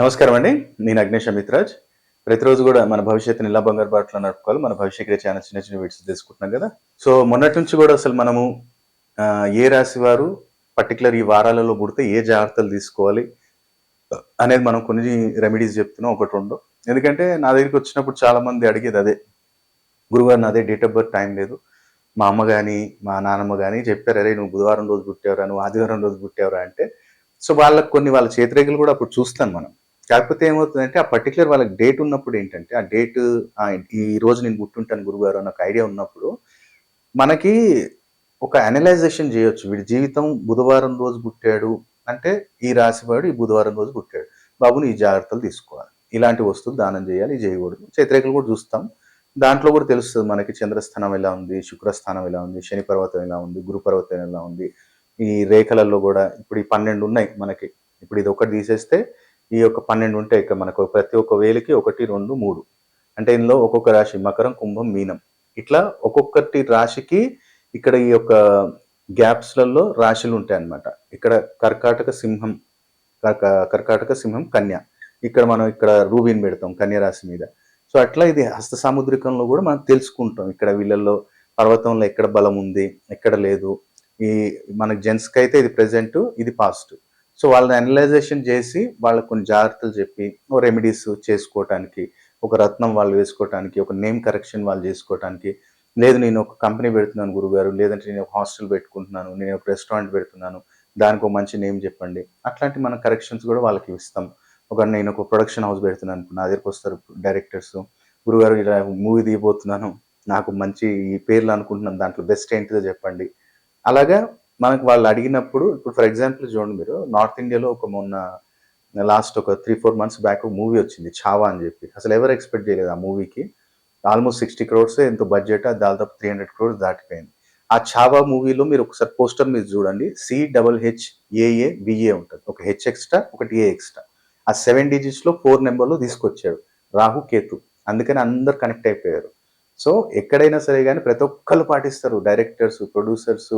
నమస్కారం అండి. నేను అగ్నేష్ అమిత్రాజ్ ప్రతిరోజు కూడా మన భవిష్యత్తుని ఇలా బంగారు బాటలో నడుపుకోవాలి. మన భవిష్యత్ ఛానల్ చిన్న చిన్న వీడియోస్ తీసుకుంటున్నాం కదా. సో మొన్నటి నుంచి కూడా అసలు మనము ఏ రాశి వారు పర్టికులర్ ఈ వారాలలో పుడితే ఏ జాగ్రత్తలు తీసుకోవాలి అనేది మనం కొన్ని రెమెడీస్ చెప్తున్నాం. ఒకటి రెండు. ఎందుకంటే నా దగ్గరికి వచ్చినప్పుడు చాలా మంది అడిగేది అదే. గురుగారు నాదే డేట్ ఆఫ్ బర్త్ టైం లేదు. మా అమ్మ కానీ మా నాన్నమ్మ కానీ చెప్పారు అరే నువ్వు బుధవారం రోజు పుట్టేవరా నువ్వు ఆదివారం రోజు పుట్టేవరా అంటే సో వాళ్ళకి కొన్ని వాళ్ళ చేతిరేఖలు కూడా అప్పుడు చూస్తాను మనం. కాకపోతే ఏమవుతుందంటే ఆ పర్టికులర్ వాళ్ళకి డేట్ ఉన్నప్పుడు ఏంటంటే ఆ డేట్ ఈ రోజు నేను పుట్టుంటాను గురుగారు అన్న ఒక ఐడియా ఉన్నప్పుడు మనకి ఒక అనలైజేషన్ చేయొచ్చు. వీడి జీవితం బుధవారం రోజు పుట్టాడు అంటే ఈ రాశివాడు ఈ బుధవారం రోజు పుట్టాడు. బాబుని ఈ జాగ్రత్తలు తీసుకోవాలి. ఇలాంటి వస్తువులు దానం చేయాలి చేయకూడదు. చేతిరేఖలు కూడా చూస్తాం. దాంట్లో కూడా తెలుస్తుంది మనకి చంద్రస్థానం ఎలా ఉంది శుక్రస్థానం ఎలా ఉంది శని పర్వతం ఎలా ఉంది గురు పర్వతం ఎలా ఉంది. ఈ రేఖలలో కూడా ఇప్పుడు ఈ పన్నెండు ఉన్నాయి మనకి. ఇప్పుడు ఇది ఒకటి తీసేస్తే ఈ యొక్క పన్నెండు ఉంటాయి ఇక్కడ మనకు ప్రతి ఒక్క వేలికి ఒకటి రెండు మూడు. అంటే ఇందులో ఒక్కొక్క రాశి మకరం కుంభం మీనం. ఇట్లా ఒక్కొక్కటి రాశికి ఇక్కడ ఈ యొక్క గ్యాప్స్లలో రాశులు ఉంటాయి అన్నమాట. ఇక్కడ కర్కాటక సింహం కర్కాటక సింహం కన్య. ఇక్కడ మనం ఇక్కడ రూబిన్ పెడతాం కన్య రాశి మీద. సో అట్లా ఇది హస్త సాముద్రికంలో కూడా మనం తెలుసుకుంటాం. ఇక్కడ వీళ్ళల్లో పర్వతంలో ఎక్కడ బలం ఉంది ఎక్కడ లేదు. ఈ మనకి జెంట్స్కి అయితే ఇది ప్రజెంట్ ఇది పాస్ట్. సో వాళ్ళని అనలైజేషన్ చేసి వాళ్ళకు కొన్ని జాగ్రత్తలు చెప్పి ఓ రెమెడీస్ చేసుకోవటానికి ఒక రత్నం వాళ్ళు వేసుకోవటానికి ఒక నేమ్ కరెక్షన్ వాళ్ళు చేసుకోవటానికి లేదు నేను ఒక కంపెనీ పెడుతున్నాను గురుగారు లేదంటే నేను ఒక హాస్టల్ పెట్టుకుంటున్నాను నేను ఒక రెస్టారెంట్ పెడుతున్నాను దానికి ఒక మంచి నేమ్ చెప్పండి. అట్లాంటి మన కరెక్షన్స్ కూడా వాళ్ళకి ఇస్తాం. ఒక నేను ఒక ప్రొడక్షన్ హౌస్ పెడుతున్నాను అనుకో, నా దగ్గరకు వస్తారు డైరెక్టర్స్ గురుగారు ఇలా మూవీ తీయబోతున్నాను నాకు మంచి ఈ పేర్లు అనుకుంటున్నాను దాంట్లో బెస్ట్ ఏంటిదో చెప్పండి. అలాగా మనకు వాళ్ళు అడిగినప్పుడు ఇప్పుడు ఫర్ ఎగ్జాంపుల్ చూడండి మీరు నార్త్ ఇండియాలో ఒక మొన్న లాస్ట్ ఒక three four months back movie వచ్చింది చావా అని చెప్పి. అసలు ఎవరు ఎక్స్పెక్ట్ చేయలేదు ఆ మూవీకి ఆల్మోస్ట్ సిక్స్టీ క్రోర్స్ ఎంతో బడ్జెట్ దాదాపు త్రీ హండ్రెడ్ క్రోర్స్ దాటిపోయింది. ఆ చావా మూవీలో మీరు ఒకసారి పోస్టర్ మీద చూడండి C double H A A V A ఉంటుంది. ఒక హెచ్ ఎక్స్ట్రా ఒకటి ఏ ఎక్స్ట్రా ఆ సెవెన్ డిజిట్స్లో ఫోర్ నెంబర్లో తీసుకొచ్చాడు రాహు కేతు అందుకని అందరు కనెక్ట్ అయిపోయారు. సో ఎక్కడైనా సరే కానీ ప్రతి ఒక్కరు పాటిస్తారు డైరెక్టర్స్ ప్రొడ్యూసర్స్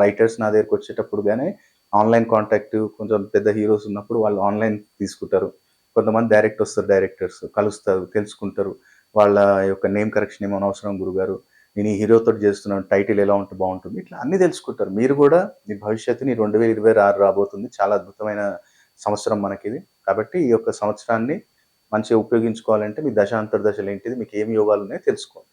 రైటర్స్ నా దగ్గరకు వచ్చేటప్పుడు కానీ ఆన్లైన్ కాంటాక్ట్ కొంచెం పెద్ద హీరోస్ ఉన్నప్పుడు వాళ్ళు ఆన్లైన్ తీసుకుంటారు. కొంతమంది డైరెక్ట్ వస్తారు డైరెక్టర్స్ కలుస్తారు తెలుసుకుంటారు. వాళ్ళ యొక్క నేమ్ కరెక్షన్ ఏమైనా అవసరం గురుగారు? నేను ఈ హీరోతో చేస్తున్నాను టైటిల్ ఎలా ఉంటే బాగుంటుంది? ఇట్లా అన్ని తెలుసుకుంటారు. మీరు కూడా మీ భవిష్యత్తుని రెండు వేల ఇరవై ఆరు రాబోతుంది. చాలా అద్భుతమైన సంవత్సరం మనకి ఇది కాబట్టి ఈ యొక్క సంవత్సరాన్ని మంచిగా ఉపయోగించుకోవాలంటే మీ దశ అంతర్దశలు ఏంటిది? మీకు ఏమి యోగాలు ఉన్నాయో తెలుసుకోండి.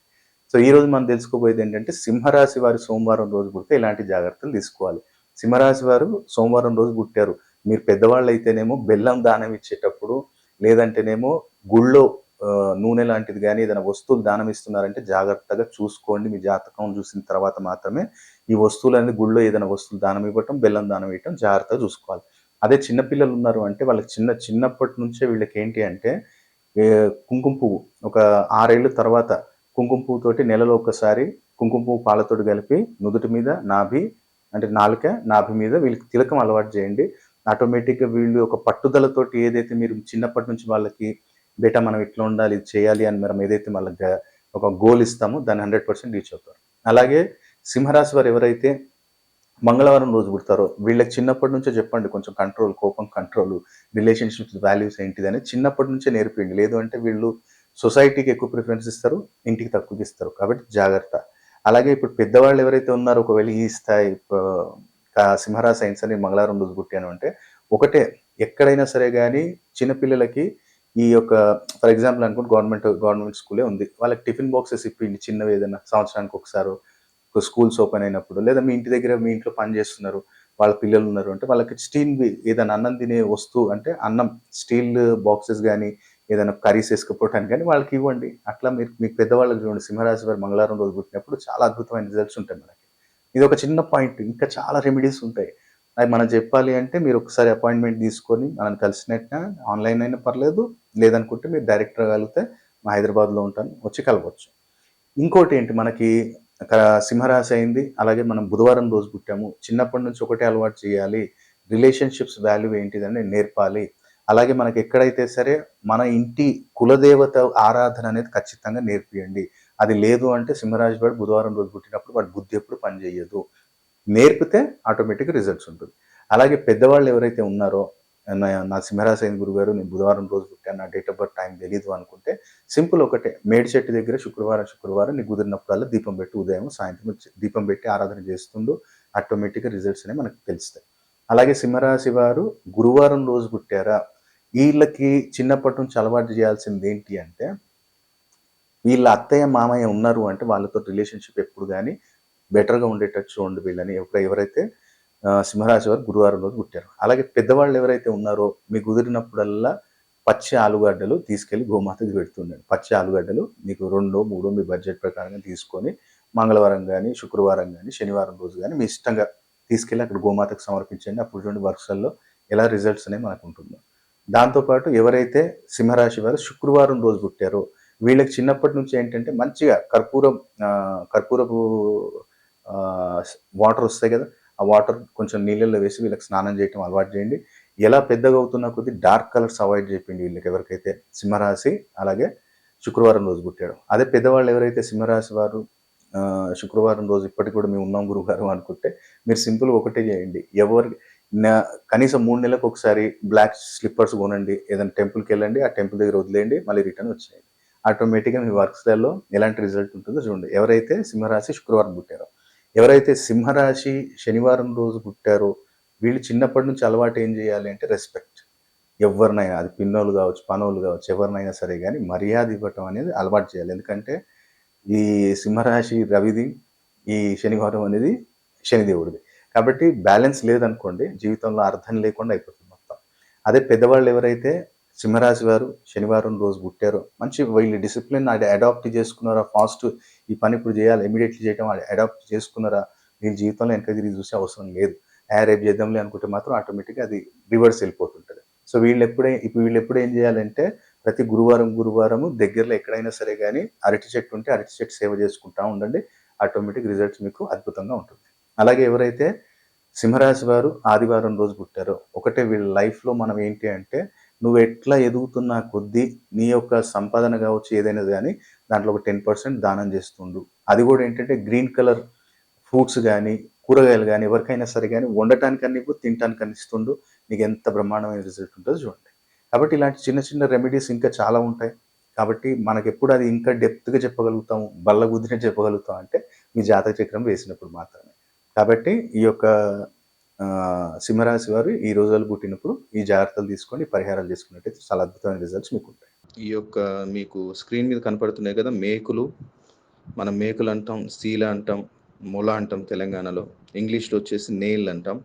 సో ఈ రోజు మనం తెలుసుకోబోయేది ఏంటంటే సింహరాశి వారి సోమవారం రోజు పుడితే ఇలాంటి జాగ్రత్తలు తీసుకోవాలి. సింహరాశి వారు సోమవారం రోజు పుట్టారు. మీరు పెద్దవాళ్ళు అయితేనేమో బెల్లం దానం ఇచ్చేటప్పుడు లేదంటేనేమో గుళ్ళో నూనె లాంటిది కానీ ఏదైనా వస్తువులు దానం ఇస్తున్నారంటే జాగ్రత్తగా చూసుకోండి. మీ జాతకం చూసిన తర్వాత మాత్రమే ఈ వస్తువులన్నీ గుళ్ళో ఏదైనా వస్తువులు దానం ఇవ్వటం బెల్లం దానం ఇవ్వటం జాగ్రత్తగా చూసుకోవాలి. అదే చిన్నపిల్లలు ఉన్నారు అంటే వాళ్ళకి చిన్న చిన్నప్పటి నుంచే వీళ్ళకి ఏంటి అంటే కుంకుమ పువ్వు ఒక ఆరేళ్ళ తర్వాత కుంకుమ పువ్వు తోటి నెలలో ఒకసారి కుంకుమ పువ్వు పాలతోటి కలిపి నుదుటి మీద నాభి అంటే నాలుక నాభి మీద వీళ్ళకి తిలకం అలవాటు చేయండి. ఆటోమేటిక్గా వీళ్ళు ఒక పట్టుదలతోటి ఏదైతే మీరు చిన్నప్పటి నుంచి వాళ్ళకి బేటా మనం ఇట్లా ఉండాలి ఇది చేయాలి అని మనం ఏదైతే వాళ్ళకి ఒక గోల్ ఇస్తామో దాన్ని హండ్రెడ్ పర్సెంట్ రీచ్ అవుతారు. అలాగే సింహరాశి వారు ఎవరైతే మంగళవారం రోజు పుడతారో వీళ్ళకి చిన్నప్పటి నుంచే చెప్పండి కొంచెం కంట్రోల్ కోపం కంట్రోల్ రిలేషన్షిప్స్ వాల్యూస్ ఏంటిది అని చిన్నప్పటి నుంచే నేర్పిండి లేదు అంటే వీళ్ళు సొసైటీకి ఎక్కువ ప్రిఫరెన్స్ ఇస్తారు ఇంటికి తక్కువ ఇస్తారు. కాబట్టి జాగ్రత్త. అలాగే ఇప్పుడు పెద్దవాళ్ళు ఎవరైతే ఉన్నారో ఒకవేళ ఈ స్థాయి సింహరా సైన్స్ అని మంగళవారం రోజు పుట్టాను అంటే ఒకటే ఎక్కడైనా సరే కానీ చిన్నపిల్లలకి ఈ యొక్క ఫర్ ఎగ్జాంపుల్ అనుకుంటే గవర్నమెంట్ గవర్నమెంట్ స్కూలే ఉంది. వాళ్ళకి టిఫిన్ బాక్సెస్ ఇప్పిండి చిన్నవి ఏదైనా సంవత్సరానికి ఒకసారి. స్కూల్స్ ఓపెన్ అయినప్పుడు లేదా మీ ఇంటి దగ్గర మీ ఇంట్లో పని చేస్తున్నారు వాళ్ళ పిల్లలు ఉన్నారు అంటే వాళ్ళకి స్టీల్ ఏదైనా అన్నం తినే వస్తువు అంటే అన్నం స్టీల్ బాక్సెస్ కానీ ఏదైనా కర్రీస్ వేసుకుపోవటానికి కానీ వాళ్ళకి ఇవ్వండి. అట్లా మీరు మీకు పెద్దవాళ్ళకి చూడండి. సింహరాశి వారు మంగళవారం రోజు పుట్టినప్పుడు చాలా అద్భుతమైన రిజల్ట్స్ ఉంటాయి మనకి. ఇది ఒక చిన్న పాయింట్ ఇంకా చాలా రెమెడీస్ ఉంటాయి. అది మనం చెప్పాలి అంటే మీరు ఒకసారి అపాయింట్మెంట్ తీసుకొని మనం కలిసినట్టుగా ఆన్లైన్ అయినా పర్లేదు లేదనుకుంటే మీరు డైరెక్ట్ రాగలిగితే మా హైదరాబాద్లో ఉంటాను వచ్చి కలవచ్చు. ఇంకోటి ఏంటి? మనకి సింహరాశి అయింది. అలాగే మనం బుధవారం రోజు పుట్టాము. చిన్నప్పటి నుంచి ఒకటే అలవాటు చేయాలి. రిలేషన్షిప్స్ వాల్యూ ఏంటిదని నేర్పాలి. అలాగే మనకి ఎక్కడైతే సరే మన ఇంటి కులదేవత ఆరాధన అనేది ఖచ్చితంగా నేర్పియండి. అది లేదు అంటే సింహరాజు వాడు బుధవారం రోజు పుట్టినప్పుడు వాడు బుద్ధి ఎప్పుడు పనిచేయదు. నేర్పితే ఆటోమేటిక్గా రిజల్ట్స్ ఉంటుంది. అలాగే పెద్దవాళ్ళు ఎవరైతే ఉన్నారో నా- నా గురువు గారు నేను బుధవారం రోజు పుట్టాను నా డేట్ ఆఫ్ బర్త్ టైం తెలియదు అనుకుంటే సింపుల్ ఒకటే. మేడి చెట్టు దగ్గర శుక్రవారం శుక్రవారం నీకు కుదిరినప్పుడల్లా దీపం పెట్టి ఉదయం సాయంత్రం వచ్చి దీపం పెట్టి ఆరాధన చేస్తుండు. ఆటోమేటిక్గా రిజల్ట్స్ అనేవి మనకు తెలుస్తాయి. అలాగే సింహరాశి వారు గురువారం రోజు పుట్టారా? వీళ్ళకి చిన్నప్పటి నుంచి అలవాటు చేయాల్సింది ఏంటి అంటే వీళ్ళ అత్తయ్య మామయ్య ఉన్నారు అంటే వాళ్ళతో రిలేషన్షిప్ ఎప్పుడు కానీ బెటర్గా ఉండేటట్టు చూడండి వీళ్ళని. ఎప్పుడు ఎవరైతే సింహరాశి వారు గురువారం రోజు పుట్టారు. అలాగే పెద్దవాళ్ళు ఎవరైతే ఉన్నారో మీకు కుదిరినప్పుడల్లా పచ్చి ఆలుగడ్డలు తీసుకెళ్ళి గోమాతకి పెడుతుండండి పచ్చి ఆలుగడ్డలు మీకు రెండో మూడో మీ బడ్జెట్ ప్రకారంగా తీసుకొని మంగళవారం కానీ శుక్రవారం కానీ శనివారం రోజు కానీ మీ ఇష్టంగా తీసుకెళ్ళి అక్కడ గోమాతకు సమర్పించండి. అప్పుడు చూడండి వర్షాల్లో ఎలా రిజల్ట్స్ అనేవి మనకు ఉంటుందో. దాంతోపాటు ఎవరైతే సింహరాశి వారు శుక్రవారం రోజు పుట్టారో వీళ్ళకి చిన్నప్పటి నుంచి ఏంటంటే మంచిగా కర్పూరం కర్పూరపు వాటర్ వస్తాయి కదా ఆ వాటర్ కొంచెం నీళ్ళల్లో వేసి వీళ్ళకి స్నానం చేయటం అలవాటు చేయండి. ఎలా పెద్దగా అవుతున్న కొద్దీ డార్క్ కలర్స్ అవాయిడ్ చేయండి వీళ్ళకి ఎవరికైతే సింహరాశి అలాగే శుక్రవారం రోజు పుట్టాడు. అదే పెద్దవాళ్ళు ఎవరైతే సింహరాశి వారు శుక్రవారం రోజు ఇప్పటికి కూడా మేము ఉన్నాం గురుగారు అనుకుంటే మీరు సింపుల్ ఒకటే చేయండి. ఎవరికి కనీసం మూడు నెలలకు ఒకసారి బ్లాక్ స్లిప్పర్స్ కొనండి. ఏదైనా టెంపుల్కి వెళ్ళండి ఆ టెంపుల్ దగ్గర వదిలేయండి మళ్ళీ రిటర్న్ వచ్చేయండి. ఆటోమేటిక్గా మీ వర్క్స్లలో ఎలాంటి రిజల్ట్ ఉంటుందో చూడండి. ఎవరైతే సింహరాశి శుక్రవారం పుట్టారో ఎవరైతే సింహరాశి శనివారం రోజు పుట్టారో వీళ్ళు చిన్నప్పటి నుంచి అలవాటు ఏం చేయాలి అంటే రెస్పెక్ట్. ఎవరినైనా అది పిన్నోళ్ళు కావచ్చు పనోళ్ళు కావచ్చు ఎవరినైనా సరే కానీ మర్యాద ఇవ్వటం అనేది అలవాటు చేయాలి. ఎందుకంటే ఈ సింహరాశి రవిది ఈ శనివారం అనేది శనిదేవుడిది. కాబట్టి బ్యాలెన్స్ లేదనుకోండి జీవితంలో అర్థం లేకుండా అయిపోతుంది మొత్తం. అదే పెద్దవాళ్ళు ఎవరైతే సింహరాశి వారు శనివారం రోజు పుట్టారో మంచి వీళ్ళు డిసిప్లిన్ అడాప్ట్ చేసుకున్నారా ఫాస్ట్ ఈ పని ఇప్పుడు చేయాలి ఇమీడియట్లీ చేయడం అడాప్ట్ చేసుకున్నారా వీళ్ళ జీవితంలో వెనక తిరిగి చూసే అవసరం లేదు. ఆ రేపు చేద్దాంలే అనుకుంటే మాత్రం ఆటోమేటిక్గా అది రివర్స్ వెళ్ళిపోతుంటుంది. సో వీళ్ళు ఎప్పుడే ఇప్పుడు వీళ్ళు ఎప్పుడు ఏం చేయాలంటే ప్రతి గురువారం గురువారము దగ్గరలో ఎక్కడైనా సరే కానీ అరటి చెట్టు ఉంటే అరటి చెట్టు సేవ చేసుకుంటా ఉండండి ఆటోమేటిక్ రిజల్ట్స్ మీకు అద్భుతంగా ఉంటుంది. అలాగే ఎవరైతే సింహరాశి వారు ఆదివారం రోజు పుట్టారో ఒకటే వీళ్ళ లైఫ్లో మనం ఏంటి అంటే నువ్వు ఎట్లా ఎదుగుతున్నా కొద్దీ నీ యొక్క సంపాదన కావచ్చు ఏదైనా కానీ దాంట్లో ఒక టెన్ పర్సెంట్ దానం చేస్తుండు. అది కూడా ఏంటంటే గ్రీన్ కలర్ ఫ్రూట్స్ కానీ కూరగాయలు కానీ ఎవరికైనా సరే కానీ వండటానికన్నా ఇవ్వు తినటానికన్నా ఇస్తుండు. నీకు ఎంత బ్రహ్మాండమైన రిజల్ట్ ఉంటుందో చూడండి. కాబట్టి ఇలాంటి చిన్న చిన్న రెమెడీస్ ఇంకా చాలా ఉంటాయి. కాబట్టి మనకెప్పుడు అది ఇంకా డెప్త్గా చెప్పగలుగుతాము బల్ల గుద్దిన చెప్పగలుగుతాం అంటే మీ జాతక చక్రం వేసినప్పుడు మాత్రమే. కాబట్టి ఈ యొక్క సింహరాశి వారు ఈ రోజులు పుట్టినప్పుడు ఈ జాగ్రత్తలు తీసుకొని పరిహారాలు తీసుకున్నట్టయితే చాలా అద్భుతమైన రిజల్ట్స్ మీకు ఉంటాయి ఈ యొక్క మీకు స్క్రీన్ మీద కనపడుతున్నాయి కదా మేకులు. మనం మేకులు అంటాం సీల అంటాం మొల అంటాం తెలంగాణలో. ఇంగ్లీష్లో వచ్చేసి నేల్ అంటాం.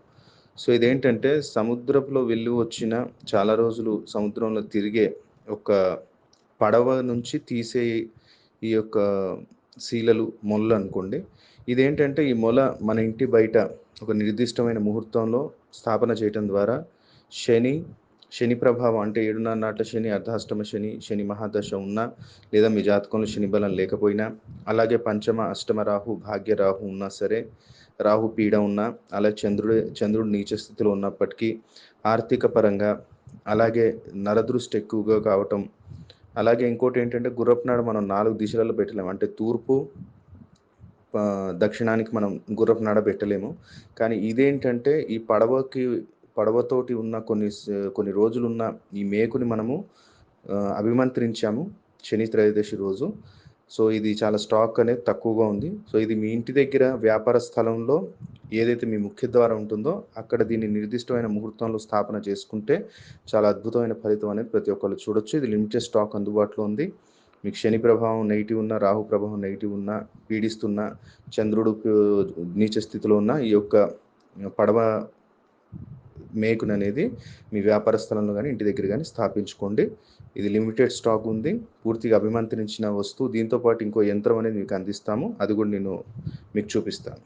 సో ఇదేంటంటే సముద్రంలో వెళ్ళి వచ్చిన చాలా రోజులు సముద్రంలో తిరిగే ఒక పడవ నుంచి తీసే ఈ యొక్క శీలలు మొల్లు అనుకోండి ఇదేంటంటే ఈ మొల మన ఇంటి బయట ఒక నిర్దిష్టమైన ముహూర్తంలో స్థాపన చేయటం ద్వారా శని శని ప్రభావం అంటే ఏడున్నర నాట్ల శని అర్ధాష్టమ శని శని మహాదశ ఉన్నా లేదా మీ జాతకంలో శని బలం లేకపోయినా అలాగే పంచమ అష్టమ రాహు భాగ్య రాహు ఉన్నా సరే రాహు పీడ ఉన్నా అలాగే చంద్రుడు చంద్రుడు నీచ స్థితిలో ఉన్నప్పటికీ ఆర్థిక పరంగా అలాగే నరదృష్టి ఎక్కువగా కావటం అలాగే ఇంకోటి ఏంటంటే గుర్రపు నాడు మనం నాలుగు దిశలలో పెట్టలేము అంటే తూర్పు దక్షిణానికి మనం గుర్రపు నడ పెట్టలేము. కానీ ఇదేంటంటే ఈ పడవకి పడవతోటి ఉన్న కొన్ని కొన్ని రోజులున్న ఈ మేకుని మనము అభిమంత్రించాము శని త్రయోదశి రోజు. సో ఇది చాలా స్టాక్ అనేది తక్కువగా ఉంది. సో ఇది మీ ఇంటి దగ్గర వ్యాపార స్థలంలో ఏదైతే మీ ముఖ్య ద్వారం ఉంటుందో అక్కడ దీన్ని నిర్దిష్టమైన ముహూర్తంలో స్థాపన చేసుకుంటే చాలా అద్భుతమైన ఫలితం అనేది ప్రతి ఒక్కళ్ళు చూడొచ్చు. ఇది లిమిటెడ్ స్టాక్ అందుబాటులో ఉంది. మీకు శని ప్రభావం నెగిటివ్ ఉన్న రాహు ప్రభావం నెగిటివ్ ఉన్న పీడిస్తున్న చంద్రుడు నీచ స్థితిలో ఉన్న ఈ యొక్క పడవ మేకున్ అనేది మీ వ్యాపార స్థలంలో కానీ ఇంటి దగ్గర కానీ స్థాపించుకోండి. ఇది లిమిటెడ్ స్టాక్ ఉంది. పూర్తిగా అభిమంత్రించిన వస్తువు. దీంతో పాటు ఇంకో యంత్రం అనేది మీకు అందిస్తాము. అది కూడా నేను మీకు చూపిస్తాను.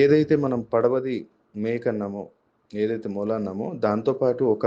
ఏదైతే మనం పడవది మేక అన్నామో ఏదైతే మూల అన్నామో దాంతోపాటు ఒక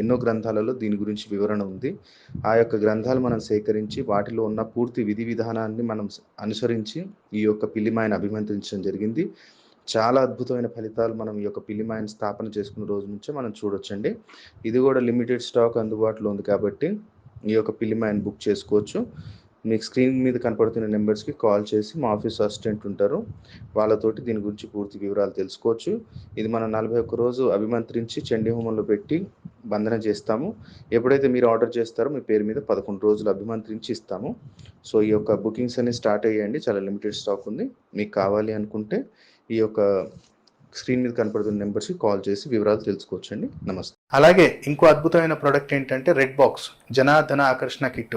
ఎన్నో గ్రంథాలలో దీని గురించి వివరణ ఉంది. ఆ యొక్క గ్రంథాలు మనం సేకరించి వాటిలో ఉన్న పూర్తి విధి విధానాన్ని మనం అనుసరించి ఈ యొక్క పిల్లిమాయను అభిమంత్రించడం జరిగింది. చాలా అద్భుతమైన ఫలితాలు మనం ఈ యొక్క పిల్లిమాయను స్థాపన చేసుకున్న రోజు నుంచే మనం చూడొచ్చండి. ఇది కూడా లిమిటెడ్ స్టాక్ అందుబాటులో ఉంది కాబట్టి ఈ యొక్క పిల్లిమాయను బుక్ చేసుకోవచ్చు. మీకు స్క్రీన్ మీద కనపడుతున్న నెంబర్స్కి కాల్ చేసి మా ఆఫీస్ అసిస్టెంట్ ఉంటారు. వాళ్ళతోటి దీని గురించి పూర్తి వివరాలు తెలుసుకోవచ్చు. ఇది మనం నలభై ఒక్క రోజు అభిమంత్రించి చండీ హోమంలో పెట్టి బంధన చేస్తాము. ఎప్పుడైతే మీరు ఆర్డర్ చేస్తారో మీ పేరు మీద పదకొండు రోజులు అభిమంత్రించి ఇస్తాము. సో ఈ యొక్క బుకింగ్స్ అనేవి స్టార్ట్ అయ్యాయండి. చాలా లిమిటెడ్ స్టాక్ ఉంది. మీకు కావాలి అనుకుంటే ఈ యొక్క స్క్రీన్ మీద కనపడుతున్న నెంబర్స్కి కాల్ చేసి వివరాలు తెలుసుకోవచ్చండి. నమస్తే. అలాగే ఇంకో అద్భుతమైన ప్రోడక్ట్ ఏంటంటే రెడ్ బాక్స్. జనాధన ఆకర్షణ కిట్